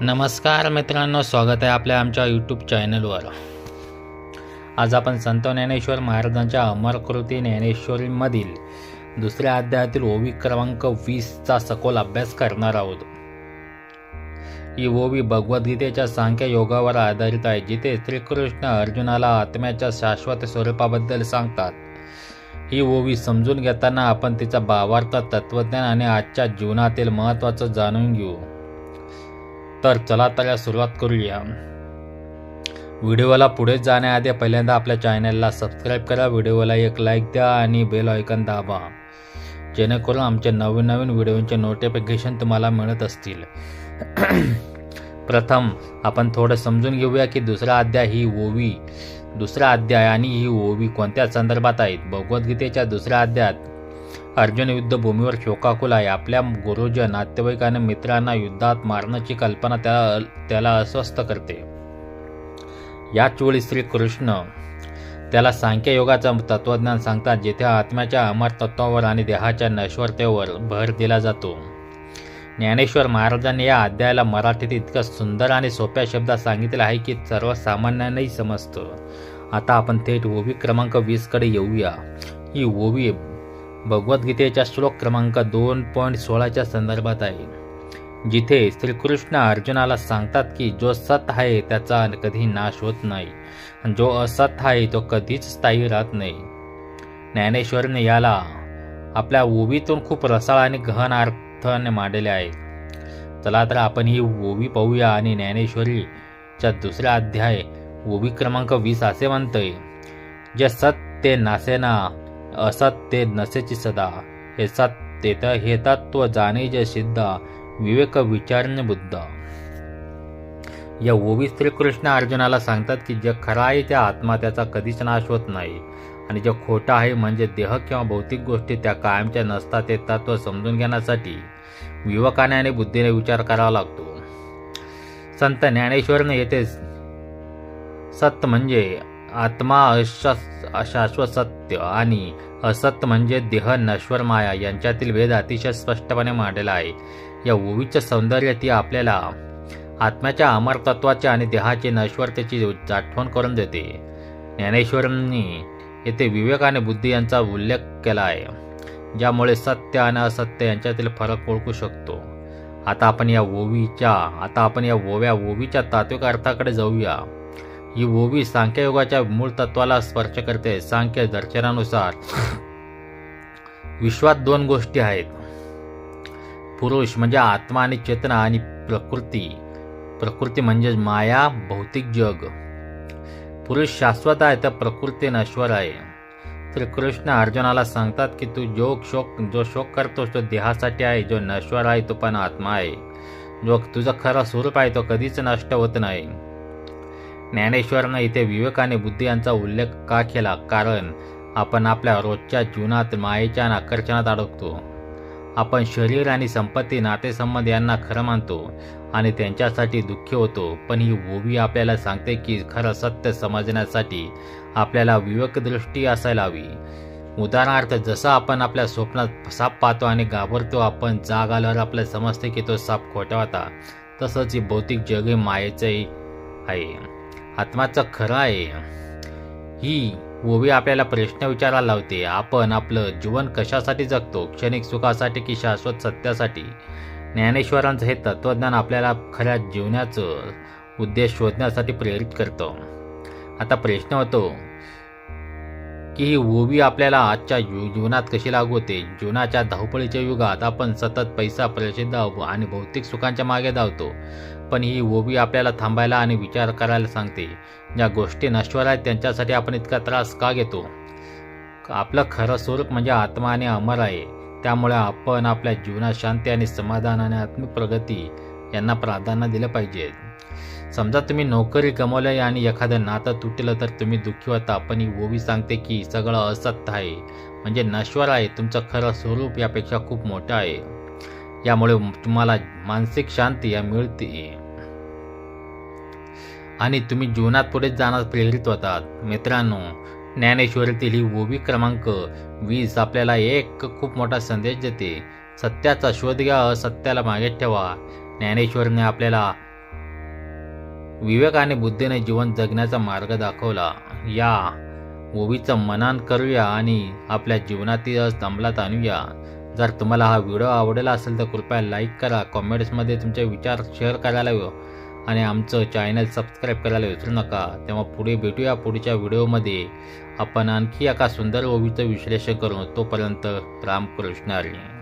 नमस्कार मित्रांनो स्वागत आहे आपल्या आमच्या यूट्यूब चॅनलवर आज आपण संत ज्ञानेश्वर महाराजांच्या अमरकृती ज्ञानेश्वरीमधील दुसऱ्या अध्यायातील ओवी क्रमांक वीसचा सखोल अभ्यास करणार आहोत. ही ओवी भगवद्गीतेच्या सांख्य योगावर आधारित आहे जिथे श्रीकृष्ण अर्जुनाला आत्म्याच्या शाश्वत स्वरूपाबद्दल सांगतात. ही ओवी समजून घेताना आपण तिचा भावार्थ तत्वज्ञान आणि आजच्या जीवनातील महत्त्वाचं जाणून घेऊ. तर चला तर या सुरुवात करूया. व्हिडिओला पुढे जाण्याआधी पहिल्यांदा आपल्या चॅनलला सबस्क्राईब करा व्हिडिओला एक लाईक द्या आणि बेल आयकन दाबा. जेणेकरून आमचे नवीन नवीन व्हिडिओचे नोटिफिकेशन तुम्हाला मिळत असतील. प्रथम आपण थोडं समजून घेऊया की दुसरा अध्याय ही ओवी. दुसरा अध्याय आणि ही ओवी कोणत्या संदर्भात आहेत? भगवद्गीतेच्या दुसऱ्या अध्यायात अर्जुन युद्धभूमीवर शोकाकुल आहे. आपल्या गुरुजन नातेवाईक आणि मित्रांना युद्धात मारण्याची कल्पना त्याला त्याला अस्वस्थ करते. याच वेळी श्रीकृष्ण त्याला सांख्ययोगाचं तत्वज्ञान सांगतात जिथे आत्म्याच्या अमर तत्वावर आणि देहाच्या नश्वरतेवर भर दिला जातो. ज्ञानेश्वर महाराजांनी या अध्यायाला मराठीत इतकं सुंदर आणि सोप्या शब्दात सांगितलं आहे की सर्वसामान्यांनाही समजतं. आता आपण थेट ओवी क्रमांक वीसकडे येऊया. ही ओवी भगवद्गीतेच्या श्लोक क्रमांक दोन पॉईंट सोळाच्या संदर्भात आहे. जिथे श्रीकृष्ण अर्जुनाला सांगतात की जो सत आहे त्याचा कधी नाश होत नाही. जो असत आहे तो कधीच स्थायी राहत नाही. ज्ञानेश्वरने याला आपल्या ओवीतून खूप रसाळ आणि गहन अर्थाने मांडले आहे. चला तर आपण ही ओवी पाहूया आणि ज्ञानेश्वरीच्या दुसरा अध्याय ओवी क्रमांक वीस असे म्हणतोय. जे सत ते नासेना असत ते नसेची सदा. हे सत्य हेतात्व हे तत्व जाणे जे सिद्ध विवेक विचारणे बुद्ध. या ओवी श्रीकृष्ण अर्जुनाला सांगतात की जे खरा आहे त्या आत्मा त्याचा कधीच नाश होत नाही. आणि जे खोटं आहे म्हणजे देह किंवा भौतिक गोष्टी त्या कायमच्या नसतात ते तत्व समजून घेण्यासाठी विवेकाने आणि बुद्धीने विचार करावा लागतो. संत ज्ञानेश्वरने येथे सत्य म्हणजे आत्मा अशाश्वत सत्य आणि असत्य म्हणजे देह नश्वर माया यांच्यातील भेद अतिशय स्पष्टपणे मांडलेला आहे. या ओवीचं सौंदर्य ती आपल्याला आत्म्याच्या अमरतत्वाचे आणि देहाचे नश्वरतेची आठवण करून देते. ज्ञानेश्वरांनी येथे विवेक आणि बुद्धी यांचा उल्लेख केला आहे ज्यामुळे सत्य आणि असत्य यांच्यातील फरक ओळखू शकतो. आता आपण या ओवीच्या आता आपण या ओव्या ओवीच्या तात्विक अर्थाकडे जाऊया. ही ओवी सांख्ययोगाच्या मूळ तत्वाला स्पर्श करते सांख्य दर्शनानुसार. विश्वात दोन गोष्टी आहेत. पुरुष म्हणजे आत्मा आणि चेतना आणि प्रकृती. प्रकृती म्हणजे माया भौतिक जग. पुरुष शाश्वत आहे तर प्रकृती नश्वर आहे. श्रीकृष्ण अर्जुनाला सांगतात की तू जो शोक जो शोक करतोस तो देहासाठी आहे जो नश्वर आहे तो पण आत्मा आहे. जो तुझं खरं स्वरूप आहे तो कधीच नष्ट होत नाही. ज्ञानेश्वरनं इथे विवेक आणि बुद्धी यांचा उल्लेख का केला? कारण आपण आपल्या रोजच्या जीवनात मायेच्या आकर्षणात अडकतो. आपण शरीर आणि संपत्ती नातेसंबंध यांना खरं मानतो आणि त्यांच्यासाठी दुःखी होतो. पण ही ओवी आपल्याला सांगते की खरं सत्य समजण्यासाठी आपल्याला विवेकदृष्टी असायला हवी. उदाहरणार्थ जसं आपण आपल्या स्वप्नात साप पाहतो आणि घाबरतो आपण जाग आल्यावर आपल्याला समजते की तो साप खोटा होता. तसंच ही भौतिक जग मायेचंही आहे. आत्माचं खरं आहे. ही ओवी आपल्याला प्रश्न विचारायला लावते. आपण आपलं जीवन कशासाठी जगतो? क्षणिक सुखासाठी की शाश्वत सत्यासाठी? ज्ञानेश्वरांचं हे तत्त्वज्ञान आपल्याला खऱ्या जीवनाचं उद्देश शोधण्यासाठी प्रेरित करतं. आता प्रश्न होतो की ही ओवी आपल्याला आजच्या जीवनात कशी लागू होते? जीवनाच्या धावपळीच्या युगात आपण सतत पैसा प्रसिद्ध आणि भौतिक सुखांच्या मागे धावतो. पण ही ओवी आपल्याला थांबायला आणि विचार करायला सांगते. ज्या गोष्टी नश्वर आहेत त्यांच्यासाठी आपण इतका त्रास का घेतो? आपलं खरं स्वरूप म्हणजे आत्मा आणि अमर आहे. त्यामुळे आपण आपल्या जीवनात शांती आणि समाधान आणि आत्मिक प्रगती यांना प्राधान्य दिलं पाहिजे. समजा तुम्ही नोकरी गमावली आणि एखादं नातं तुटलं तर तुम्ही दुःखी होता. पण ही ओवी सांगते की सगळं असत्य आहे. म्हणजे नश्वर आहे. तुमचं खरं स्वरूप यापेक्षा खूप मोठं आहे. यामुळे तुम्हाला मानसिक शांती या मिळते. आणि तुम्ही जीवनात पुढे जाण्यास प्रेरित होतात. मित्रांनो ज्ञानेश्वरीतील ही ओवी क्रमांक वीस आपल्याला एक खूप मोठा संदेश देते. सत्याचा शोध घ्या असत्याला मागे ठेवा. ज्ञानेश्वरने आपल्याला विवेकाने बुद्धीने जीवन जगण्याचा मार्ग दाखवला. या ओवीचं मनान करूया आणि आपल्या जीवनातील रस अंमलात आणूया. जर तुम्हाला हा व्हिडिओ आवडला असेल तर कृपया लाईक करा कॉमेंट्समध्ये तुमचे विचार शेअर करायला आणि आमचं चॅनल सबस्क्राईब करायला विसरू नका. तेव्हा पुढे भेटूया पुढच्या व्हिडिओमध्ये. आपण आणखी एका सुंदर ओवीचं विश्लेषण करू तोपर्यंत रामकृष्ण हरी.